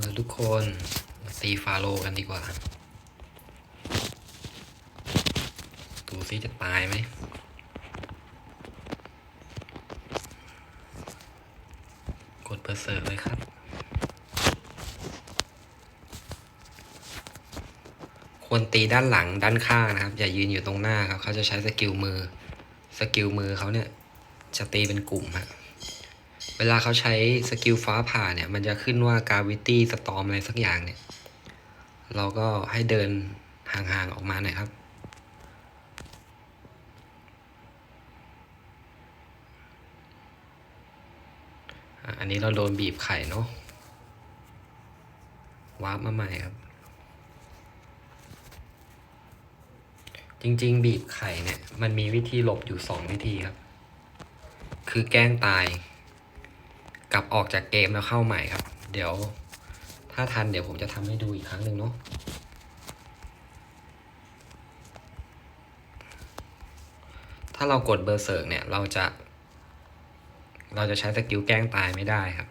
เออทุกคนตีฟาโลกันดีกว่า ดูซิจะตายไหมกดเบอร์เซิร์เลยครับควรตีด้านหลังด้านข้างนะครับ อย่ายืนอยู่ตรงหน้าครับ เขาจะใช้สกิลมือ สกิลมือเขาเนี่ย จะตีเป็นกลุ่มฮะ เวลาเขาใช้สกิลฟ้าผ่าเนี่ย มันจะขึ้นว่ากาวิตี้สตอมอะไรสักอย่างเนี่ย เราก็ให้เดินห่างๆออกมาหน่อยครับอันนี้เราโดนบีบไข่เนาะวาร์ปมาใหม่ครับ จริงๆ บีบไข่เนี่ย มันมีวิธีหลบอยู่สองวิธีครับ คือแกล้งตาย กลับออกจากเกมแล้วเข้าใหม่ครับ เดี๋ยวถ้าทันเดี๋ยวผมจะทำให้ดูอีกครั้งหนึ่งเนาะถ้าเรากดเบอร์เซิร์กเนี่ยเราจะ เราจะใช้สกิลแกล้งตายไม่ได้ครับ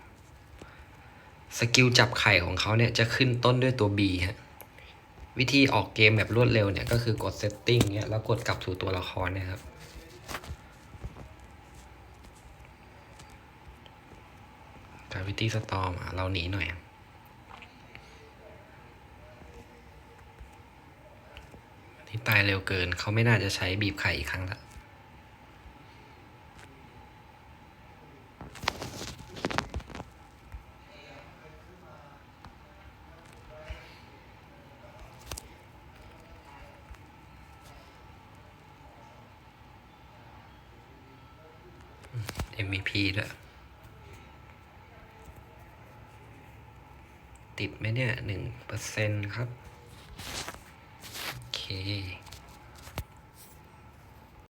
สกิลจับไข่ของเขาเนี่ยจะขึ้นต้นด้วยตัว B ฮะวิธีออกเกมแบบรวดเร็วเนี่ยก็คือกด setting เนี่ยแล้วกดกลับสู่ตัวละครเนี่ยครับ กา วิตี้สตอมเราหนีหน่อยที่ตายเร็วเกินเขาไม่น่าจะใช้บีบไข่อีกครั้งละ MVP ด้วย ติดไหมเนี่ยหนึ่งเปอร์เซ็นต์ครับ โอเค